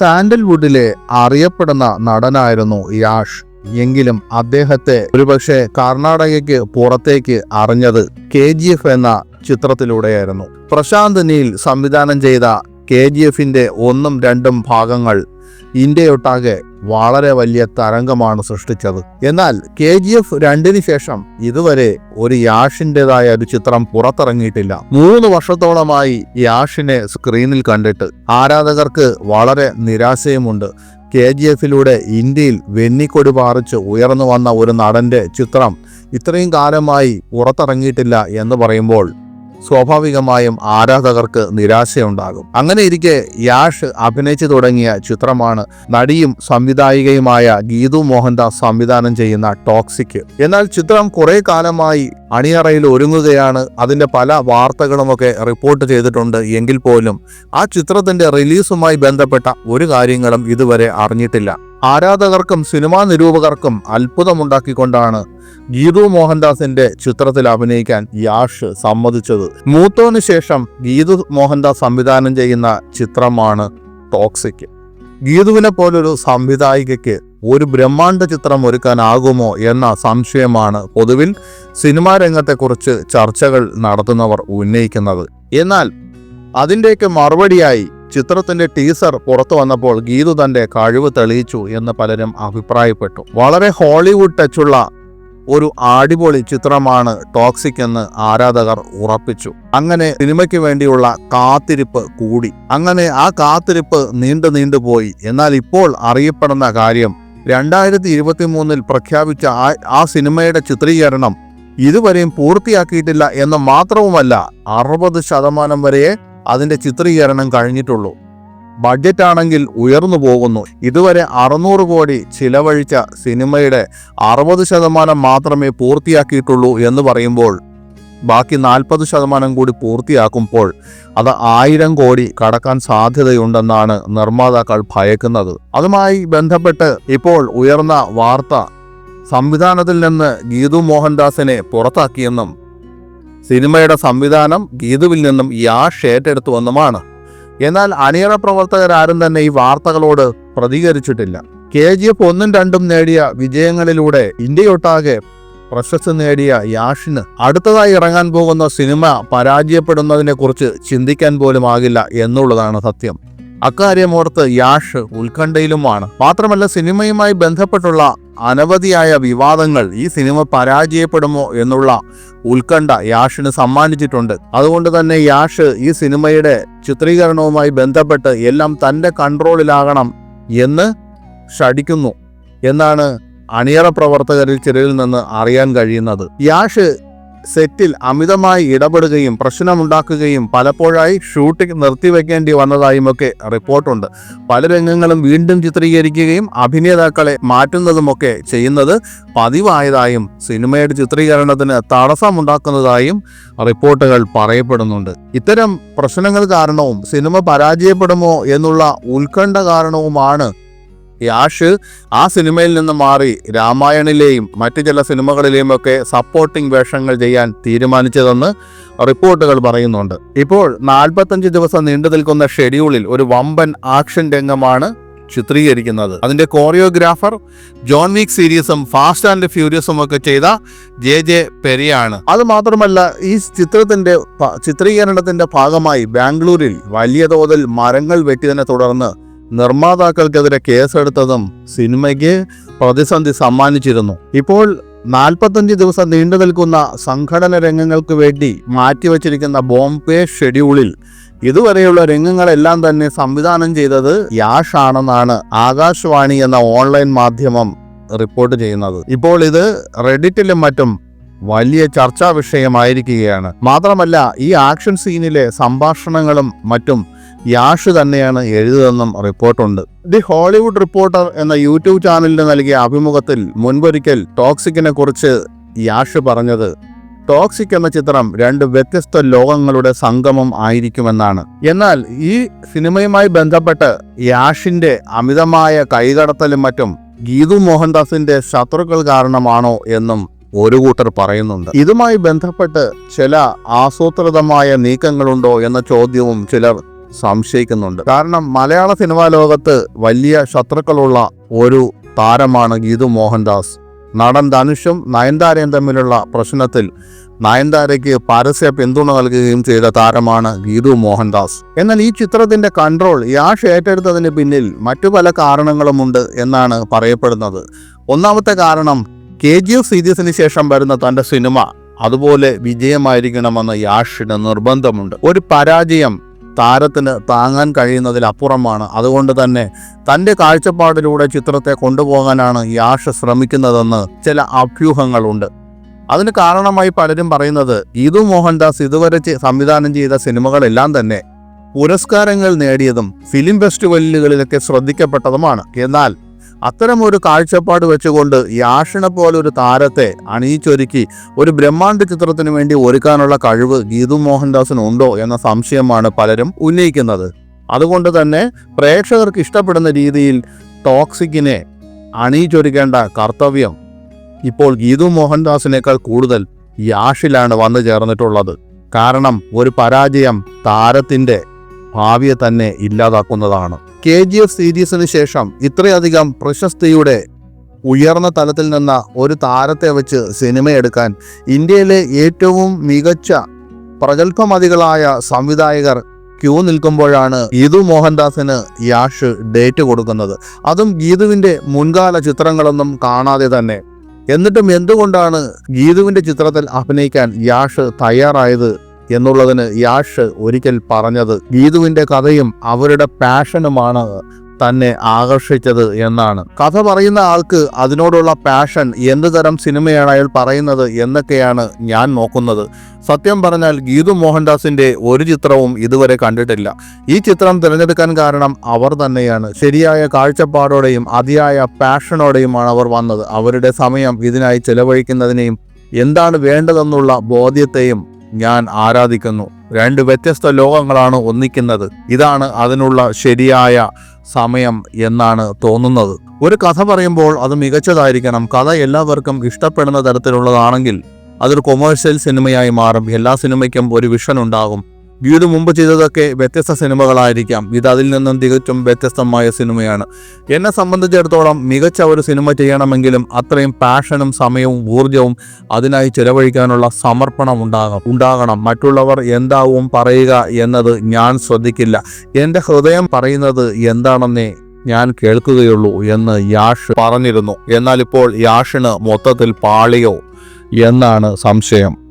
സാൻഡൽവുഡിലെ അറിയപ്പെടുന്ന നടനായിരുന്നു യാഷ്. എങ്കിലും അദ്ദേഹത്തെ ഒരുപക്ഷെ കർണാടകയ്ക്ക് പുറത്തേക്ക് അറിഞ്ഞത് കെ ജി എഫ് എന്ന ചിത്രത്തിലൂടെയായിരുന്നു. പ്രശാന്ത് നീൽ സംവിധാനം ചെയ്ത കെ ജി എഫിന്റെ ഒന്നും രണ്ടും ഭാഗങ്ങൾ ഇന്ത്യയൊട്ടാകെ വളരെ വലിയ തരംഗമാണ് സൃഷ്ടിച്ചത്. എന്നാൽ കെ ജി എഫ് രണ്ടിന് ശേഷം ഇതുവരെ ഒരു യാഷിന്റെതായ ഒരു ചിത്രം പുറത്തിറങ്ങിയിട്ടില്ല. മൂന്ന് വർഷത്തോളമായി യാഷിനെ സ്ക്രീനിൽ കണ്ടിട്ട് ആരാധകർക്ക് വളരെ നിരാശയുമുണ്ട്. കെ ജി എഫിലൂടെ ഇന്ത്യയിൽ വെന്നിക്കൊടി പാറിച്ച് ഉയർന്നു വന്ന ഒരു നടന്റെ ചിത്രം ഇത്രയും കാലമായി പുറത്തിറങ്ങിയിട്ടില്ല എന്ന് പറയുമ്പോൾ സ്വാഭാവികമായും ആരാധകർക്ക് നിരാശയുണ്ടാകും. അങ്ങനെ ഇരിക്കെ യാഷ് അഭിനയിച്ചു തുടങ്ങിയ ചിത്രമാണ് നടിയും സംവിധായികയുമായ ഗീതു മോഹൻദാസ് സംവിധാനം ചെയ്യുന്ന ടോക്സിക്. എന്നാൽ ചിത്രം കുറെ കാലമായി അണിയറയിൽ ഒരുങ്ങുകയാണ്. അതിന്റെ പല വാർത്തകളുമൊക്കെ റിപ്പോർട്ട് ചെയ്തിട്ടുണ്ട്. എങ്കിൽ പോലും ആ ചിത്രത്തിന്റെ റിലീസുമായി ബന്ധപ്പെട്ട ഒരു കാര്യങ്ങളും ഇതുവരെ അറിഞ്ഞിട്ടില്ല. ആരാധകർക്കും സിനിമാ നിരൂപകർക്കും അത്ഭുതമുണ്ടാക്കിക്കൊണ്ടാണ് ഗീതു മോഹൻദാസിന്റെ ചിത്രത്തിൽ അഭിനയിക്കാൻ യാഷ് സമ്മതിച്ചത്. മൂത്തോന് ശേഷം ഗീതു മോഹൻദാസ് സംവിധാനം ചെയ്യുന്ന ചിത്രമാണ് ടോക്സിക് ഗീതുവിനെ പോലൊരു സംവിധായികയ്ക്ക് ഒരു ബ്രഹ്മാണ്ഡ ചിത്രം ഒരുക്കാനാകുമോ എന്ന സംശയമാണ് പൊതുവിൽ സിനിമാ രംഗത്തെക്കുറിച്ച് ചർച്ചകൾ നടത്തുന്നവർ ഉന്നയിക്കുന്നത്. എന്നാൽ അതിന്റെയൊക്കെ മറുപടിയായി ചിത്രത്തിന്റെ ടീസർ പുറത്തു വന്നപ്പോൾ ഗീതു തന്റെ കഴിവ് തെളിയിച്ചു എന്ന് പലരും അഭിപ്രായപ്പെട്ടു. വളരെ ഹോളിവുഡ് ടച്ചുള്ള ഒരു അടിപൊളി ചിത്രമാണ് ടോക്സിക് എന്ന് ആരാധകർ ഉറപ്പിച്ചു. അങ്ങനെ സിനിമയ്ക്ക് വേണ്ടിയുള്ള കാത്തിരിപ്പ് കൂടി. അങ്ങനെ ആ കാത്തിരിപ്പ് നീണ്ടു നീണ്ടുപോയി എന്നാൽ ഇപ്പോൾ അറിയപ്പെടുന്ന കാര്യം രണ്ടായിരത്തി ഇരുപത്തി മൂന്നിൽ പ്രഖ്യാപിച്ച ആ സിനിമയുടെ ചിത്രീകരണം ഇതുവരെയും പൂർത്തിയാക്കിയിട്ടില്ല എന്ന് മാത്രവുമല്ല അറുപത് ശതമാനം വരെയേ അതിന്റെ ചിത്രീകരണം കഴിഞ്ഞിട്ടുള്ളൂ. ബഡ്ജറ്റ് ആണെങ്കിൽ ഉയർന്നു പോകുന്നു. ഇതുവരെ അറുന്നൂറ് കോടി ചിലവഴിച്ച സിനിമയുടെ അറുപത് ശതമാനം മാത്രമേ പൂർത്തിയാക്കിയിട്ടുള്ളൂ എന്ന് പറയുമ്പോൾ ബാക്കി നാൽപ്പത് ശതമാനം കൂടി പൂർത്തിയാക്കുമ്പോൾ അത് ആയിരം കോടി കടക്കാൻ സാധ്യതയുണ്ടെന്നാണ് നിർമ്മാതാക്കൾ ഭയക്കുന്നത്. അതുമായി ബന്ധപ്പെട്ട് ഇപ്പോൾ ഉയർന്ന വാർത്ത സംവിധാനത്തിൽ നിന്ന് ഗീതു മോഹൻദാസിനെ പുറത്താക്കിയെന്നും സിനിമയുടെ സംവിധാനം ഗീതുവിൽ നിന്നും യാഷ് ഏറ്റെടുത്തുവെന്നുമാണ് എന്നാൽ അണിയറ പ്രവർത്തകരാരും തന്നെ ഈ വാർത്തകളോട് പ്രതികരിച്ചിട്ടില്ല. കെ ജി എഫ് ഒന്നും രണ്ടും നേടിയ വിജയങ്ങളിലൂടെ ഇന്ത്യയൊട്ടാകെ പ്രശസ്തി നേടിയ യാഷിന് അടുത്തതായി ഇറങ്ങാൻ പോകുന്ന സിനിമ പരാജയപ്പെടുന്നതിനെക്കുറിച്ച് ചിന്തിക്കാൻ പോലും ആകില്ല എന്നുള്ളതാണ് സത്യം. അക്കാര്യമോർത്ത് യാഷ് ഉത്കണ്ഠയിലുമാണ്. മാത്രമല്ല സിനിമയുമായി ബന്ധപ്പെട്ടുള്ള അനവധിയായ വിവാദങ്ങൾ ഈ സിനിമ പരാജയപ്പെടുമോ എന്നുള്ള ഉത്കണ്ഠ യാഷിന് സമ്മാനിച്ചിട്ടുണ്ട്. അതുകൊണ്ട് തന്നെ യാഷ് ഈ സിനിമയുടെ ചിത്രീകരണവുമായി ബന്ധപ്പെട്ട് എല്ലാം തന്റെ കൺട്രോളിലാകണം എന്ന് ഷടിക്കുന്നു എന്നാണ് അണിയറ പ്രവർത്തകരിൽ ചിലരിൽ നിന്ന് അറിയാൻ കഴിയുന്നത്. യാഷ് സെറ്റിൽ അമിതമായി ഇടപെടുകയും പ്രശ്നമുണ്ടാക്കുകയും പലപ്പോഴായി ഷൂട്ടിംഗ് നിർത്തിവെക്കേണ്ടി വന്നതായും ഒക്കെ റിപ്പോർട്ടുണ്ട്. പല രംഗങ്ങളും വീണ്ടും ചിത്രീകരിക്കുകയും അഭിനേതാക്കളെ മാറ്റുന്നതുമൊക്കെ ചെയ്യുന്നത് പതിവായതായും സിനിമയുടെ ചിത്രീകരണത്തിന് തടസ്സമുണ്ടാക്കുന്നതായും റിപ്പോർട്ടുകൾ പറയപ്പെടുന്നുണ്ട്. ഇത്തരം പ്രശ്നങ്ങൾ കാരണവും സിനിമ പരാജയപ്പെടുമോ എന്നുള്ള ഉത്കണ്ഠ കാരണവുമാണ് യാഷ് ആ സിനിമയിൽ നിന്ന് മാറി രാമായണിലെയും മറ്റു ചില സിനിമകളിലെയും ഒക്കെ സപ്പോർട്ടിംഗ് വേഷങ്ങൾ ചെയ്യാൻ തീരുമാനിച്ചതെന്ന് റിപ്പോർട്ടുകൾ പറയുന്നുണ്ട്. ഇപ്പോൾ നാൽപ്പത്തഞ്ച് ദിവസം നീണ്ടു നിൽക്കുന്ന ഷെഡ്യൂളിൽ ഒരു വമ്പൻ ആക്ഷൻ രംഗമാണ് ചിത്രീകരിക്കുന്നത്. അതിന്റെ കോറിയോഗ്രാഫർ ജോൺ വീക്ക് സീരീസും ഫാസ്റ്റ് ആൻഡ് ഫ്യൂരിയസും ഒക്കെ ചെയ്ത ജെ ജെ പെരിയാണ്. അത് മാത്രമല്ല ഈ ചിത്രത്തിന്റെ ചിത്രീകരണത്തിന്റെ ഭാഗമായി ബാംഗ്ലൂരിൽ വലിയ തോതിൽ മരങ്ങൾ വെട്ടിയതിനെ തുടർന്ന് നിർമ്മാതാക്കൾക്കെതിരെ കേസെടുത്തതും സിനിമയ്ക്ക് പ്രതിസന്ധി സമ്മാനിച്ചിരുന്നു. ഇപ്പോൾ നാൽപ്പത്തഞ്ച് ദിവസം നീണ്ടു നിൽക്കുന്ന സംഘടന രംഗങ്ങൾക്ക് വേണ്ടി മാറ്റിവച്ചിരിക്കുന്ന ബോംബെ ഷെഡ്യൂളിൽ ഇതുവരെയുള്ള രംഗങ്ങളെല്ലാം തന്നെ സംവിധാനം ചെയ്തത് യാഷ് ആണെന്നാണ് ആകാശവാണി എന്ന ഓൺലൈൻ മാധ്യമം റിപ്പോർട്ട് ചെയ്യുന്നത്. ഇപ്പോൾ ഇത് റെഡിറ്റിലും മറ്റും വലിയ ചർച്ചാ വിഷയമായിരിക്കുകയാണ്. മാത്രമല്ല ഈ ആക്ഷൻ സീനിലെ സംഭാഷണങ്ങളും മറ്റും യാഷ് തന്നെയാണ് എഴുതുതെന്നും റിപ്പോർട്ടുണ്ട്. ദി ഹോളിവുഡ് റിപ്പോർട്ടർ എന്ന യൂട്യൂബ് ചാനലിന് നൽകിയ അഭിമുഖത്തിൽ മുൻപൊരിക്കൽ ടോക്സിക്കിനെ കുറിച്ച് യാഷ് പറഞ്ഞത് ടോക്സിക് എന്ന ചിത്രം രണ്ട് വ്യത്യസ്ത ലോകങ്ങളുടെ സംഗമം ആയിരിക്കുമെന്നാണ്. എന്നാൽ ഈ സിനിമയുമായി ബന്ധപ്പെട്ട് യാഷിന്റെ അമിതമായ കൈകടത്തലും മറ്റും ഗീതു മോഹൻദാസിന്റെ ശത്രുക്കൾ കാരണമാണോ എന്നും ഒരു കൂട്ടർ പറയുന്നുണ്ട്. ഇതുമായി ബന്ധപ്പെട്ട് ചില ആസൂത്രിതമായ നീക്കങ്ങളുണ്ടോ എന്ന ചോദ്യവും ചിലർ സംശയിക്കുന്നുണ്ട്. കാരണം മലയാള സിനിമാ ലോകത്ത് വലിയ ശത്രുക്കളുള്ള ഒരു താരമാണ് ഗീതു മോഹൻദാസ്. നടൻ ധനുഷും നയൻതാരയും തമ്മിലുള്ള പ്രശ്നത്തിൽ നയൻതാരയ്ക്ക് പരസ്യ പിന്തുണ നൽകുകയും ചെയ്ത താരമാണ് ഗീതു മോഹൻദാസ്. എന്നാൽ ഈ ചിത്രത്തിന്റെ കൺട്രോൾ യാഷ് ഏറ്റെടുത്തതിന് പിന്നിൽ മറ്റു പല കാരണങ്ങളുമുണ്ട് എന്നാണ് പറയപ്പെടുന്നത്. ഒന്നാമത്തെ കാരണം കെ ജി എഫ് സീരീസിന് ശേഷം വരുന്ന തന്റെ സിനിമ അതുപോലെ വിജയമായിരിക്കണമെന്ന് യാഷിന് നിർബന്ധമുണ്ട്. ഒരു പരാജയം താരത്തിന് താങ്ങാൻ കഴിയുന്നതിലപ്പുറമാണ്. അതുകൊണ്ട് തന്നെ തന്റെ കാഴ്ചപ്പാടിലൂടെ ചിത്രത്തെ കൊണ്ടുപോകാനാണ് യാഷ് ശ്രമിക്കുന്നതെന്ന് ചില അഭ്യൂഹങ്ങളുണ്ട്. അതിന് കാരണമായി പലരും പറയുന്നത് ഇതു മോഹൻദാസ് ഇതുവരെ സംവിധാനം ചെയ്ത സിനിമകളെല്ലാം തന്നെ പുരസ്കാരങ്ങൾ നേടിയതും ഫിലിം ഫെസ്റ്റിവലുകളിലൊക്കെ ശ്രദ്ധിക്കപ്പെട്ടതുമാണ്. എന്നാൽ അത്തരമൊരു കാഴ്ചപ്പാട് വെച്ചുകൊണ്ട് യാഷിണ പോലെ ഒരു താരത്തെ അണിയിച്ചൊരുക്കി ഒരു ബ്രഹ്മാണ്ഡ ചിത്രത്തിന് വേണ്ടി ഒരുക്കാനുള്ള കഴിവ് ഗീതു മോഹൻദാസിന് ഉണ്ടോ എന്ന സംശയമാണ് പലരും ഉന്നയിക്കുന്നത്. അതുകൊണ്ട് തന്നെ പ്രേക്ഷകർക്ക് ഇഷ്ടപ്പെടുന്ന രീതിയിൽ ടോക്സിക്കിനെ അണിയിച്ചൊരുക്കേണ്ട കർത്തവ്യം ഇപ്പോൾ ഗീതു മോഹൻദാസിനേക്കാൾ കൂടുതൽ യാഷിലാണ് വന്നു ചേർന്നിട്ടുള്ളത്. കാരണം ഒരു പരാജയം താരത്തിന്റെ ഭാവിയെ തന്നെ ഇല്ലാതാക്കുന്നതാണ്. കെ ജി എഫ് സീരീസിന് ശേഷം ഇത്രയധികം പ്രശസ്തിയുടെ ഉയർന്ന തലത്തിൽ നിന്ന ഒരു താരത്തെ വെച്ച് സിനിമയെടുക്കാൻ ഇന്ത്യയിലെ ഏറ്റവും മികച്ച പ്രഗത്ഭമതികളായ സംവിധായകർ ക്യൂ നിൽക്കുമ്പോഴാണ് ഗീതു മോഹൻദാസിന് യാഷ് ഡേറ്റ് കൊടുക്കുന്നത്. അതും ഗീതുവിന്റെ മുൻകാല ചിത്രങ്ങളൊന്നും കാണാതെ തന്നെ. എന്നിട്ടും എന്തുകൊണ്ടാണ് ഗീതുവിന്റെ ചിത്രത്തിൽ അഭിനയിക്കാൻ യാഷ് തയ്യാറായത് എന്നുള്ളതിന് യാഷ് ഒരിക്കൽ പറഞ്ഞത് ഗീതുവിന്റെ കഥയും അവരുടെ പാഷനുമാണ് തന്നെ ആകർഷിച്ചത് എന്നാണ്. കഥ പറയുന്ന ആൾക്ക് അതിനോടുള്ള പാഷൻ എന്ത് തരം സിനിമയാണ് അയാൾ പറയുന്നത് എന്നൊക്കെയാണ് ഞാൻ നോക്കുന്നത്. സത്യം പറഞ്ഞാൽ ഗീതു മോഹൻദാസിന്റെ ഒരു ചിത്രവും ഇതുവരെ കണ്ടിട്ടില്ല. ഈ ചിത്രം തിരഞ്ഞെടുക്കാൻ കാരണം അവർ തന്നെയാണ്. ശരിയായ കാഴ്ചപ്പാടോടെയും അതിയായ പാഷനോടെയുമാണ് അവർ വന്നത്. അവരുടെ സമയം ഇതിനായി ചെലവഴിക്കുന്നതിനെയും എന്താണ് വേണ്ടതെന്നുള്ള ബോധ്യത്തെയും ഞാൻ ആരാധിക്കുന്നു. രണ്ട് വ്യത്യസ്ത ലോകങ്ങളാണ് ഒന്നിക്കുന്നത്. ഇതാണ് അതിനുള്ള ശരിയായ സമയം എന്നാണ് തോന്നുന്നത്. ഒരു കഥ പറയുമ്പോൾ അത് മികച്ചതായിരിക്കണം. കഥ എല്ലാവർക്കും ഇഷ്ടപ്പെടുന്ന തരത്തിലുള്ളതാണെങ്കിൽ അതൊരു കൊമേഴ്സ്യൽ സിനിമയായി മാറും. എല്ലാ സിനിമയ്ക്കും ഒരു വിഷൻ ഉണ്ടാകും. ഗീതു മുമ്പ് ചെയ്തതൊക്കെ വ്യത്യസ്ത സിനിമകളായിരിക്കാം. ഇത് അതിൽ നിന്നും തികച്ചും വ്യത്യസ്തമായ സിനിമയാണ്. എന്നെ സംബന്ധിച്ചിടത്തോളം മികച്ച ഒരു സിനിമ ചെയ്യണമെങ്കിലും അത്രയും പാഷനും സമയവും ഊർജവും അതിനായി ചെലവഴിക്കാനുള്ള സമർപ്പണം ഉണ്ടാകണം ഉണ്ടാകണം. മറ്റുള്ളവർ എന്താവും പറയുക എന്നത് ഞാൻ ശ്രദ്ധിക്കില്ല. എന്റെ ഹൃദയം പറയുന്നത് എന്താണെന്നേ ഞാൻ കേൾക്കുകയുള്ളൂ എന്ന് യാഷ് പറഞ്ഞിരുന്നു. എന്നാൽ ഇപ്പോൾ യാഷിന് മൊത്തത്തിൽ പാളിയോ എന്നാണ് സംശയം.